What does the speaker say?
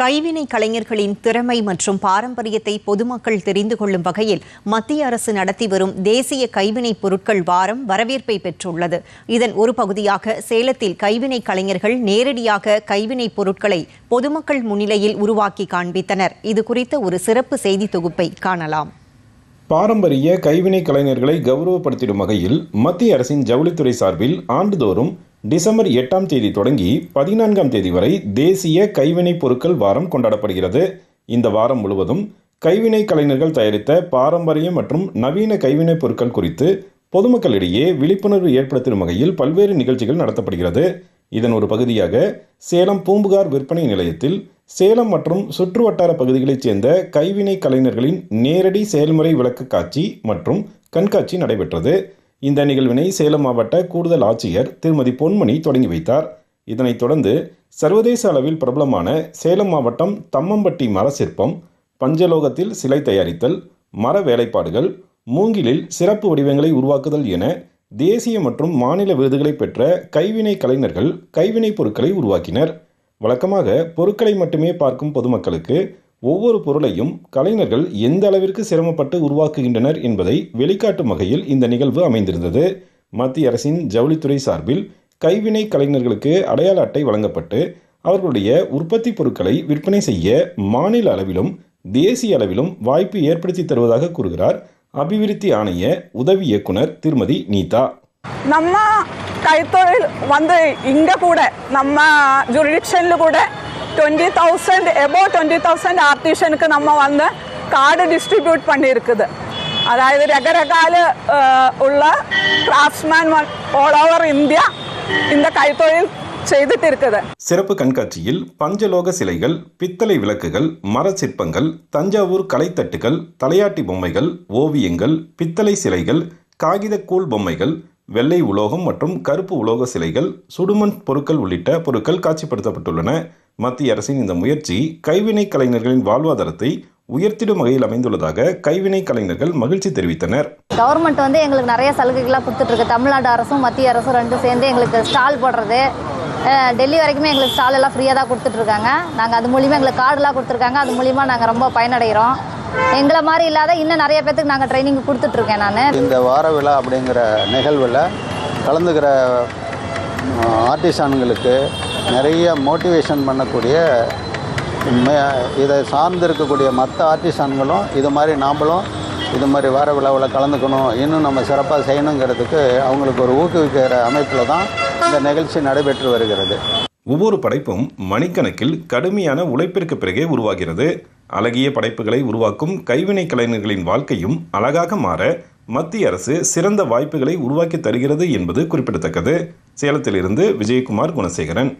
கைவினை கலைஞர்களின் திறமை மற்றும் பாரம்பரியத்தை பொதுமக்கள் தெரிந்து கொள்ளும் வகையில் மத்திய அரசு நடத்தி வரும் தேசிய கைவினை பொருட்கள் வாரம் வரவேற்பை பெற்றுள்ளது. இதன் ஒரு பகுதியாக சேலத்தில் கைவினை கலைஞர்கள் நேரடியாக கைவினை பொருட்களை பொதுமக்கள் முன்னிலையில் உருவாக்கி காண்பித்தனர். இது குறித்த ஒரு சிறப்பு செய்தி தொகுப்பை காணலாம். பாரம்பரிய கைவினை கலைஞர்களை கௌரவப்படுத்திடும் வகையில் மத்திய அரசின் ஜவுளித்துறை சார்பில் ஆண்டுதோறும் டிசம்பர் எட்டாம் தேதி தொடங்கி பதினான்காம் தேதி வரை தேசிய கைவினைப் பொருட்கள் வாரம் கொண்டாடப்படுகிறது. இந்த வாரம் முழுவதும் கைவினை கலைஞர்கள் தயாரித்த பாரம்பரிய மற்றும் நவீன கைவினைப் பொருட்கள் குறித்து பொதுமக்களிடையே விழிப்புணர்வு ஏற்படுத்தும் வகையில் பல்வேறு நிகழ்ச்சிகள் நடத்தப்படுகிறது. இதன் ஒரு பகுதியாக சேலம் பூம்புகார் விற்பனை நிலையத்தில் சேலம் மற்றும் சுற்றுவட்டார பகுதிகளைச் சேர்ந்த கைவினை கலைஞர்களின் நேரடி செயல்முறை விளக்க காட்சி மற்றும் கண்காட்சி நடைபெற்றது. இந்த நிகழ்வினை சேலம் மாவட்ட கூடுதல் ஆட்சியர் திருமதி பொன்மணி தொடங்கி வைத்தார். இதனைத் தொடர்ந்து சர்வதேச அளவில் பிரபலமான சேலம் மாவட்டம் தம்மம்பட்டி மர சிற்பம் பஞ்சலோகத்தில் சிலை தயாரித்தல் மர வேலைப்பாடுகள் மூங்கிலில் சிறப்பு வடிவங்களை உருவாக்குதல் என தேசிய மற்றும் மாநில விருதுகளை பெற்ற கைவினை கலைஞர்கள் கைவினைப் பொருட்களை உருவாக்கினர். வழக்கமாக பொருட்களை மட்டுமே பார்க்கும் பொதுமக்களுக்கு ஒவ்வொரு பொருளையும் கலைஞர்கள் எந்த அளவிற்கு சிரமப்பட்டு உருவாக்குகின்றனர் என்பதை வெளிக்காட்டும் வகையில் இந்த நிகழ்வு அமைந்திருந்தது. மத்திய அரசின் ஜவுளித்துறை சார்பில் கைவினை கலைஞர்களுக்கு அடையாள அட்டை வழங்கப்பட்டு அவர்களுடைய உற்பத்தி பொருட்களை விற்பனை செய்ய மாநில அளவிலும் தேசிய அளவிலும் வாய்ப்பு ஏற்படுத்தி தருவதாக கூறுகிறார் அபிவிருத்தி ஆணைய உதவி இயக்குனர் திருமதி நீதா. நம்ம கைத்தொழில் வந்து இங்கே கூட நம்ம ஜுரிடிக்ஷனில் கூட டுவெண்ட்டி தௌசண்ட் எபோ டுவெண்ட்டி தௌசண்ட் ஆர்டிஷனுக்கு நம்ம வந்து கார்டு டிஸ்ட்ரிபியூட் பண்ணியிருக்குது. அதாவது ரகரகால அஹ், உள்ள கிராஃப்ட்ஸ்மேன் ஆல் ஓவர் இந்தியா இந்த கைத்தொழில் செய்துட்டு இருக்குது. சிறப்பு கண்காட்சியில் பஞ்சலோக சிலைகள் பித்தளை விளக்குகள் மர சிற்பங்கள் தஞ்சாவூர் கலைத்தட்டுகள் தலையாட்டி பொம்மைகள் ஓவியங்கள் பித்தளை சிலைகள் காகித கூழ் பொம்மைகள் வெள்ளை உலோகம் மற்றும் கருப்பு உலோக சிலைகள் சுடுமண் பொருட்கள் உள்ளிட்ட பொருட்கள் காட்சிப்படுத்தப்பட்டுள்ளன. மத்திய அரசின் இந்த முயற்சி கைவினை கலைஞர்களின் வாழ்வாதாரத்தை உயர்த்திடும் வகையில் அமைந்துள்ளதாக கைவினை கலைஞர்கள் மகிழ்ச்சி தெரிவித்தனர். கவர்மெண்ட் வந்து எங்களுக்கு நிறைய சலுகைகள்லாம் கொடுத்துட்ருக்கு. தமிழ்நாடு அரசும் மத்திய அரசும் ரெண்டும் சேர்ந்து எங்களுக்கு ஸ்டால் போடுறது. டெல்லி வரைக்குமே எங்களுக்கு ஸ்டால் எல்லாம் ஃப்ரீயாக தான் கொடுத்துட்ருக்காங்க. நாங்கள் அது மூலிமா எங்களுக்கு கார்டெலாம் கொடுத்துருக்காங்க. அது மூலிமா நாங்கள் ரொம்ப பயனடைகிறோம். எங்களை மாதிரி இல்லாத இன்னும் நிறைய பேத்துக்கு நாங்கள் ட்ரைனிங் கொடுத்துட்ருக்கேன் நான். இந்த வார விழா அப்படிங்கிற நிகழ்வில் கலந்துக்கிற ஆர்டிஸ்டான்களுக்கு நிறைய மோட்டிவேஷன் பண்ணக்கூடிய இதை சார்ந்து இருக்கக்கூடிய மற்ற ஆர்டிஸ்டான்களும் இது மாதிரி நாம்மளும் இது மாதிரி வார விழாவில் கலந்துக்கணும் இன்னும் நம்ம சிறப்பாக செய்யணுங்கிறதுக்கு அவங்களுக்கு ஒரு ஊக்குவிக்கிற அமைப்பில் தான் இந்த நிகழ்ச்சி நடைபெற்று வருகிறது. ஒவ்வொரு படைப்பும் மணிக்கணக்கில் கடுமையான உழைப்பிற்கு பிறகே உருவாகிறது. அழகிய படைப்புகளை உருவாக்கும் கைவினை கலைஞர்களின் வாழ்க்கையும் அழகாக மாற மத்திய அரசு சிறந்த வாய்ப்புகளை உருவாக்கி தருகிறது என்பது குறிப்பிடத்தக்கது. சேலத்திலிருந்து விஜயகுமார் குணசேகரன்.